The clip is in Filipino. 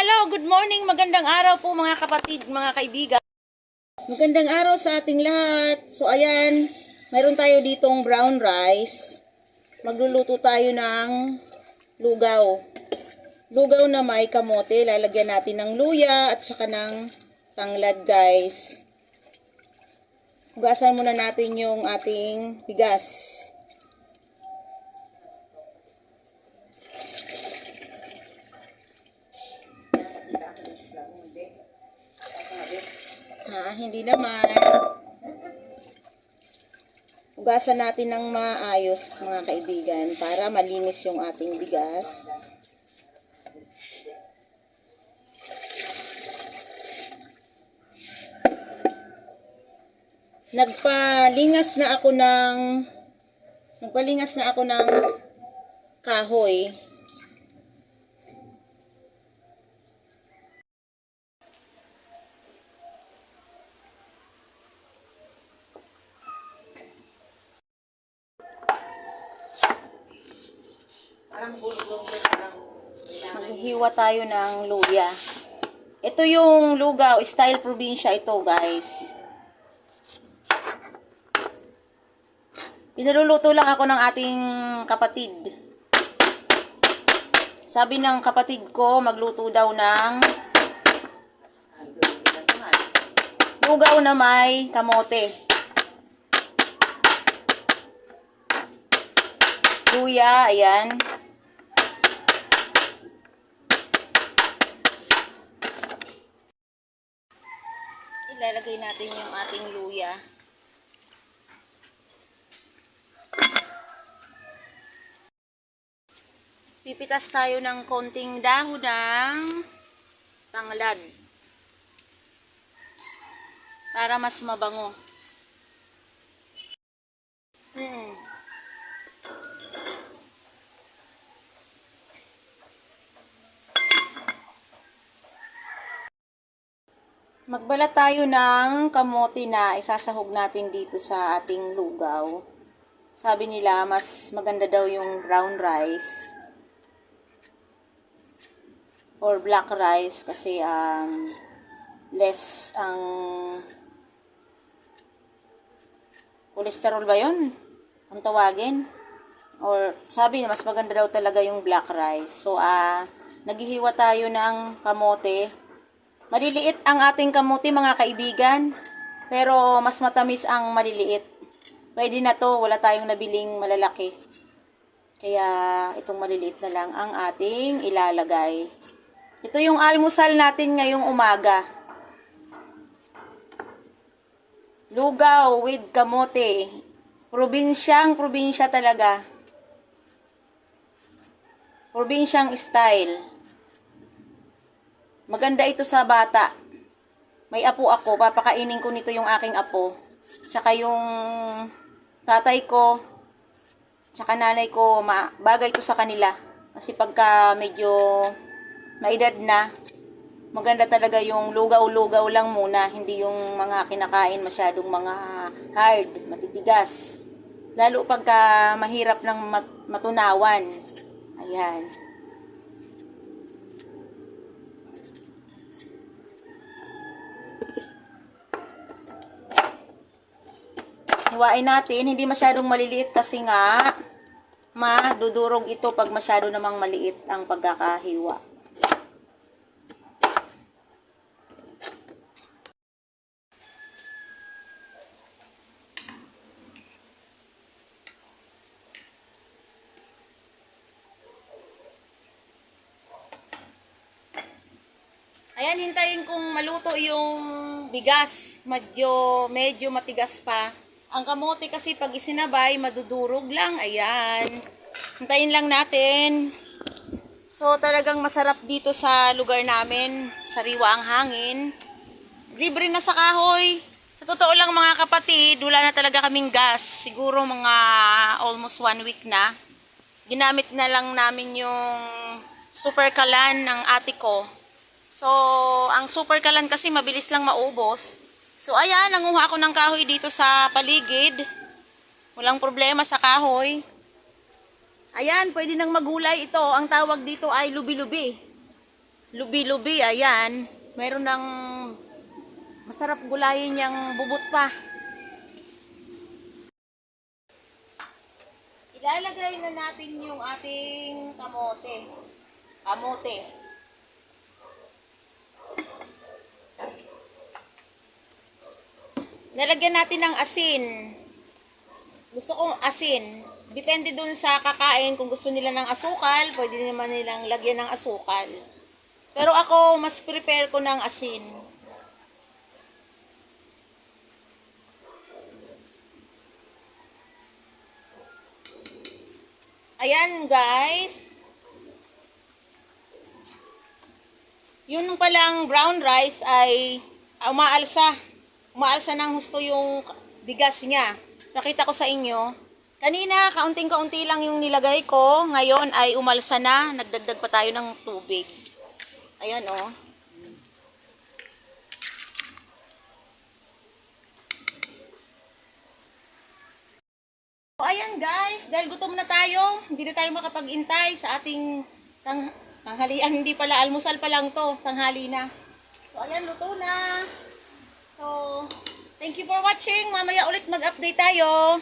hello, good morning, magandang araw po mga kapatid, mga kaibigan. Magandang araw sa ating lahat. So ayan, mayroon tayo ditong brown rice. Magluluto tayo ng lugaw. Lugaw na may kamote, lalagyan natin ng luya at saka ng tanglad guys. Hugasan muna natin yung ating bigas. Hindi naman. Hugasan natin ng maayos mga kaibigan para malinis yung ating bigas. Nagpalingas na ako ng nagpalingas na ako ng kahoy. Maghihiwa tayo ng luya. Ito yung lugaw, style probinsya ito guys. Pinaluluto lang ako ng ating kapatid. Sabi ng kapatid ko, magluto daw ng lugaw na may kamote. Luya, ayan. Ilalagay natin yung ating luya. Pipitas tayo ng konting dahon ng tanglad. Para mas mabango. Hmm. Magbalat tayo ng kamote na isasahog natin dito sa ating lugaw. Sabi nila, mas maganda daw yung brown rice or black rice kasi um, less ang cholesterol ba yun? Ang tawagin? Or sabi na mas maganda daw talaga yung black rice. So, ah, naghihiwa tayo ng kamote. Maliliit ang ating kamote mga kaibigan. Pero mas matamis ang maliliit. Pwede na to, wala tayong nabiling malalaki. Kaya itong maliliit na lang ang ating ilalagay. Ito yung almusal natin ngayong umaga. Lugaw with kamote. Probinsyang probinsya talaga. Probinsyang style. Maganda ito sa bata. May apo ako, papakainin ko nito yung aking apo. Saka yung tatay ko, saka nanay ko, bagay to sa kanila. Kasi pagka medyo maedad na, maganda talaga yung lugaw-lugaw lang muna, hindi yung mga kinakain masyadong mga hard, matitigas. Lalo pagka mahirap ng mat- matunawan. Ayan. Hiwain natin, hindi masyadong maliliit kasi nga madudurog ito pag masyado namang maliit ang pagkakahiwa. Ayan, hintayin kong maluto yung bigas. Medyo, medyo matigas pa. Ang kamote kasi pag isinabay, madudurog lang. Ayan. Hintayin lang natin. So, talagang masarap dito sa lugar namin. Sariwa ang hangin. Libre na sa kahoy. Sa totoo lang mga kapatid, wala na talaga kaming gas. Siguro mga almost one week na. Ginamit na lang namin yung super kalan ng ate ko. So, ang super kalan kasi mabilis lang maubos. So, ayan, nanguha ako ng kahoy dito sa paligid. Walang problema sa kahoy. Ayan, pwede nang magulay ito. Ang tawag dito ay lubi-lubi. lubi-lubi, ayan. Mayroon ng masarap gulayin niyang bubot pa. Ilalagay na natin yung ating kamote. Kamote. Nalagyan natin ng asin. Gusto kong asin. Depende dun sa kakain. Kung gusto nila ng asukal, pwede naman nilang lagyan ng asukal. Pero ako, mas prepare ko ng asin. Ayan, guys. Yun palang brown rice ay umaalsa. Umaalsa ng husto yung bigas niya. Nakita ko sa inyo. Kanina, kaunting-kaunti lang yung nilagay ko. Ngayon ay umalsa na. Nagdagdag pa tayo ng tubig. Ayan, oh. So, ayan guys, dahil gutom na tayo, hindi na tayo makapag-intay sa ating tang tanghalian. Hindi pala, almusal pa lang to, tanghali na. So, ayan, luto na. So, thank you for watching. Mamaya ulit mag-update tayo.